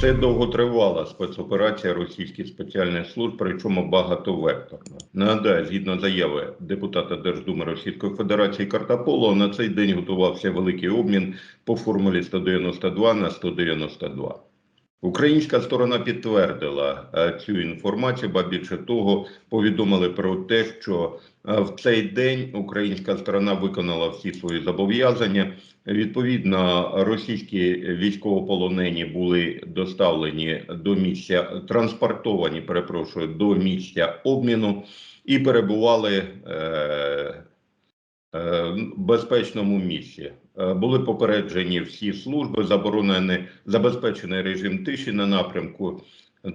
Це довготривала спецоперація російських спеціальних служб, причому багатовекторна. Нагадаю, згідно заяви депутата Держдуми Російської Федерації Картаполова, на цей день готувався великий обмін по формулі 192 на 192. Українська сторона підтвердила е, цю інформацію, ба більше того, повідомили про те, що е, в цей день українська сторона виконала всі свої зобов'язання. Відповідно, російські військовополонені були доставлені до місця, транспортовані, перепрошую, до місця обміну і перебували е, безпечному місці. Е, Були попереджені всі служби, заборонений забезпечений режим тиші на напрямку.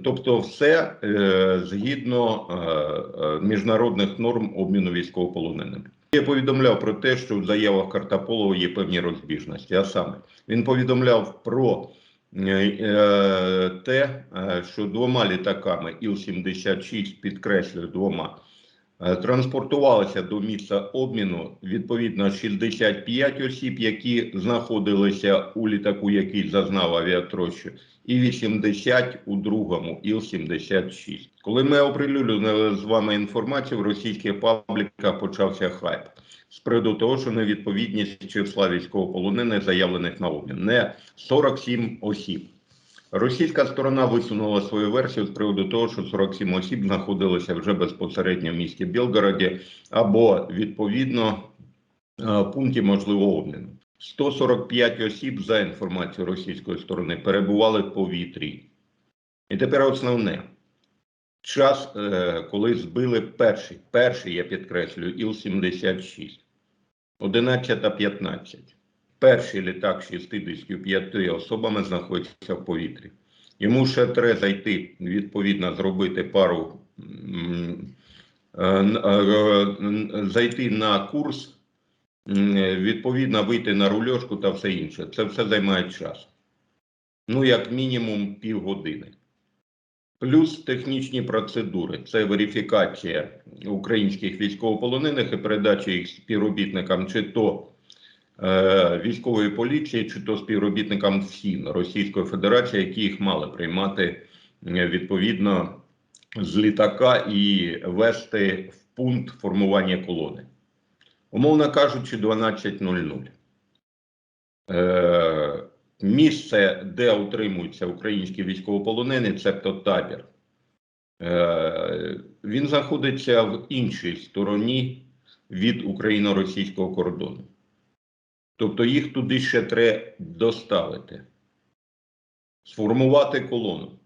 Тобто, все е, згідно е, е, міжнародних норм обміну військовополоненими. Я повідомляв про те, що в заявах Картаполова є певні розбіжності. А саме він повідомляв про е, е, те, е, що двома літаками Іл-76, підкреслюю, двома, е, транспортувалися до місця обміну відповідно 65 осіб, які знаходилися у літаку, який зазнав авіатрощу, і 80 у другому Іл-76. Коли ми оприлюднили з вами інформацію, в російських пабліках почався хайп з приводу того, що невідповідність числа військовополонених заявлених на обмін не 47 осіб. Російська сторона висунула свою версію з приводу того, що 47 осіб знаходилися вже безпосередньо в місті Білгороді або відповідно е, пункті можливого обміну. 145 осіб за інформацією російської сторони перебували в повітрі. І тепер основне. Час, е, коли збили перший, перший, я підкреслюю, Іл-76, 11.15. Перший літак 65 особами знаходиться в повітрі. Йому ще треба зайти, відповідно, зробити пару, е, зайти на курс, відповідно, вийти на рульошку та все інше. Це все займає час. Ну, як мінімум, півгодини. Плюс технічні процедури це верифікація українських військовополонених і передача їх співробітникам, чи то військової поліції, чи то співробітникам ФСІН Російської Федерації, які їх мали приймати е, відповідно з літака і вести в пункт формування колони. Умовно кажучи, 12.00. Е, Місце, де утримуються українські військовополонені, цебто табір, е, він знаходиться в іншій стороні від україно-російського кордону. Тобто їх туди ще треба доставити, сформувати колону.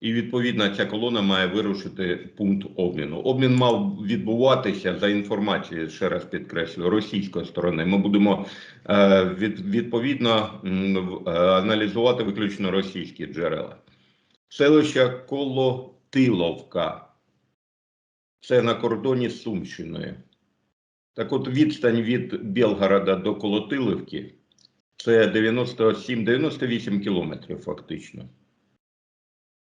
І відповідно ця колона має вирушити пункт обміну. Обмін мав відбуватися за інформацією, ще раз підкреслюю, російської сторони. Ми будемо е, від, відповідно е, аналізувати виключно російські джерела. Селище Колотиловка. Це на кордоні з Сумщиною. Так от відстань від Білгорода до Колотилівки це 97-98 кілометрів фактично.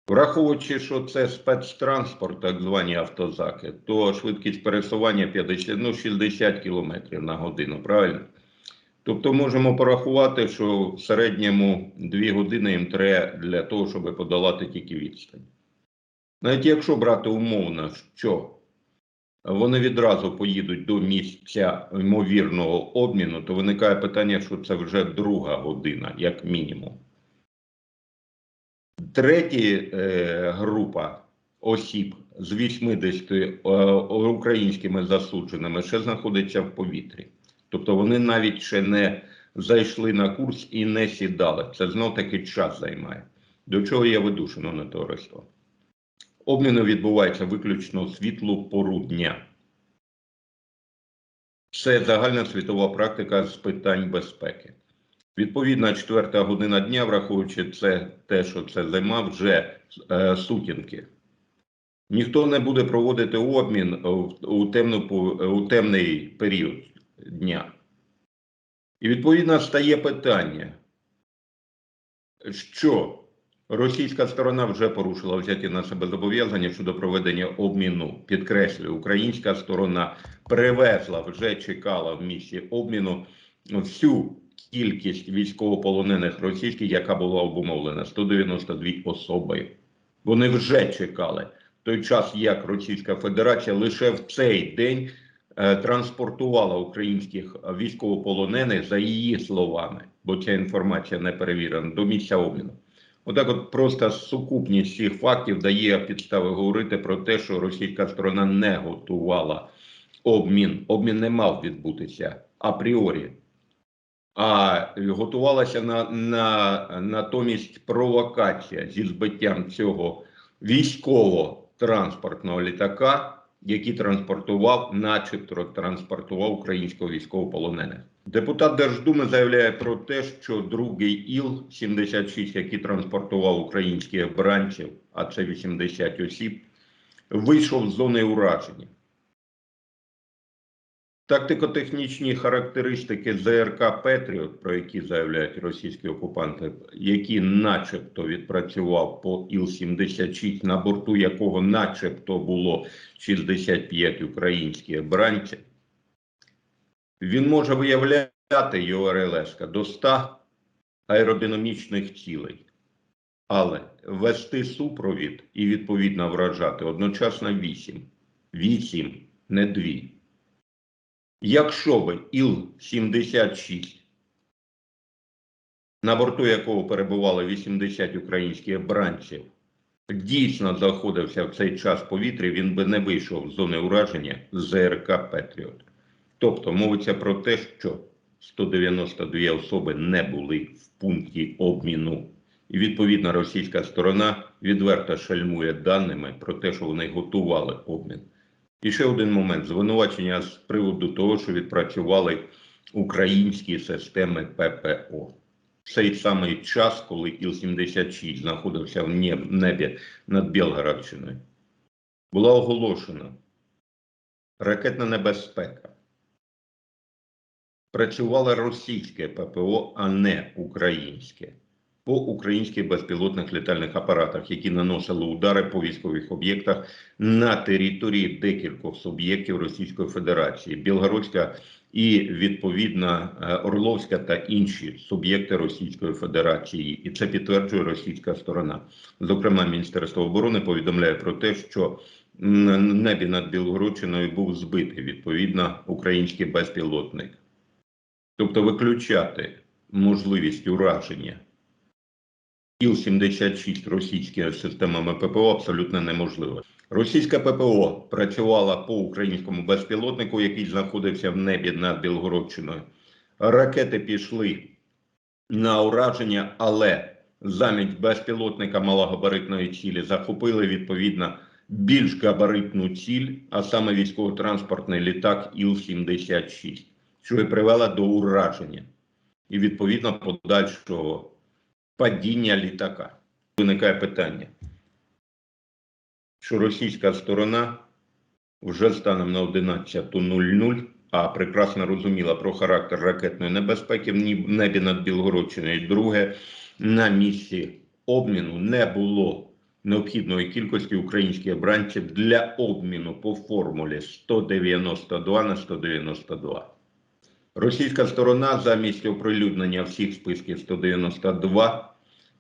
Враховуючи, що це спецтранспорт, так звані автозаки, то швидкість пересування 50, ну, 60 кілометрів на годину, правильно? Тобто можемо порахувати, що в середньому 2 години їм треба для того, щоб подолати тільки відстань. Навіть якщо брати умовно, що вони відразу поїдуть до місця ймовірного обміну, то виникає питання, що це вже друга година, як мінімум. Третя е, група осіб з 80 е, українськими засудженими ще знаходиться в повітрі. Тобто вони навіть ще не зайшли на курс і не сідали. Це знов таки час займає. До чого я веду, шановне товариство? Обміни відбуваються виключно світлу пору дня. Це загальна світова практика з питань безпеки. Відповідна четверта година дня, враховуючи це те, що це зима, вже е, сутінки. Ніхто не буде проводити обмін у, темну, у темний період дня. І відповідно стає питання, що російська сторона вже порушила взяті на себе зобов'язання щодо проведення обміну. Підкреслюю, українська сторона привезла, вже чекала в місці обміну всю кількість військовополонених російських, яка була обумовлена 192 особи. Вони вже чекали в той час, як Російська Федерація лише в цей день е, транспортувала українських військовополонених за її словами, бо ця інформація не перевірена до місця обміну. Отак, от просто сукупність цих фактів дає підстави говорити про те, що російська сторона не готувала обмін. Обмін не мав відбутися апріорі, а готувалася на, на натомість провокація зі збиттям цього військово-транспортного літака, який транспортував, начебто транспортував українського військовополонених. Депутат Держдуми заявляє про те, що другий Іл-76, який транспортував українських бранців, а це 80 осіб, вийшов з зони ураження. Тактико-технічні характеристики ЗРК Петріот, про які заявляють російські окупанти, які начебто відпрацював по Іл-76, на борту якого начебто було 65 українських бранців, він може виявляти його РЛС до 100 аеродинамічних цілей, але вести супровід і відповідно вражати одночасно 8. 8, не 2. Якщо би Іл-76, на борту якого перебувало 80 українських бранців, дійсно знаходився в цей час в повітрі, він би не вийшов з зони ураження ЗРК Петріот. Тобто мовиться про те, що 192 особи не були в пункті обміну. І відповідно російська сторона відверто шальмує даними про те, що вони готували обмін. І ще один момент: звинувачення з приводу того, що відпрацювали українські системи ППО. В цей самий час, коли Іл-76 знаходився в небі над Білгородщиною, була оголошена ракетна небезпека. Працювало російське ППО, а не українське, по українських безпілотних літальних апаратах, які наносили удари по військових об'єктах на території декількох суб'єктів Російської Федерації, Білгородська і відповідно е, Орловська та інші суб'єкти Російської Федерації, і це підтверджує російська сторона. Зокрема, Міністерство оборони повідомляє про те, що на небі над Білгородщиною був збитий відповідно український безпілотник. Тобто виключати можливість ураження Іл-76 російськими системами ППО абсолютно неможливо. Російська ППО працювала по українському безпілотнику, який знаходився в небі над Білгородщиною. Ракети пішли на ураження, але замість безпілотника малогабаритної цілі захопили відповідно більш габаритну ціль, а саме військово-транспортний літак Іл-76, що і привела до ураження і відповідно подальшого падіння літака. Виникає питання, що російська сторона вже станом на 11.00, а прекрасно розуміла про характер ракетної небезпеки в небі над Білгородщиною. І друге, на місці обміну не було необхідної кількості українських бранців для обміну по формулі 192 на 192. Російська сторона замість оприлюднення всіх списків 192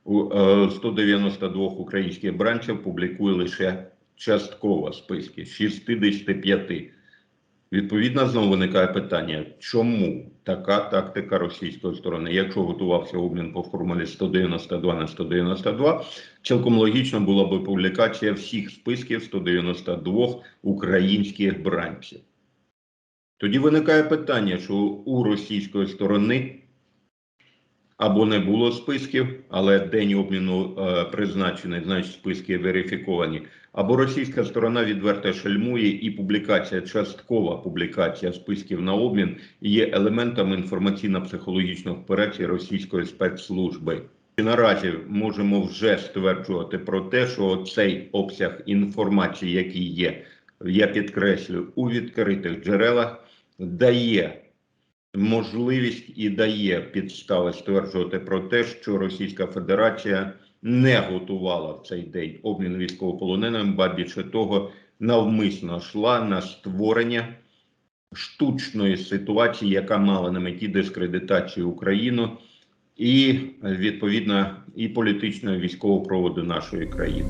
е, 192 українських бранчів публікує лише частково списки 65. Відповідно, знову виникає питання, чому така тактика російської сторони? Якщо готувався обмін по формулі 192 на 192, цілком логічно була б публікація всіх списків 192 українських бранців. Тоді виникає питання, що у російської сторони або не було списків, але день обміну е, призначений, значить списки верифіковані, або російська сторона відверто шельмує, і публікація, часткова публікація списків на обмін є елементом інформаційно-психологічної операції російської спецслужби. І наразі можемо вже стверджувати про те, що цей обсяг інформації, який є, я підкреслю, у відкритих джерелах, дає можливість і дає підстави стверджувати про те, що Російська Федерація не готувала в цей день обмін військовополоненим, ба більше того, навмисно йшла на створення штучної ситуації, яка мала на меті дискредитацію України і відповідно і політичного і військового проводу нашої країни.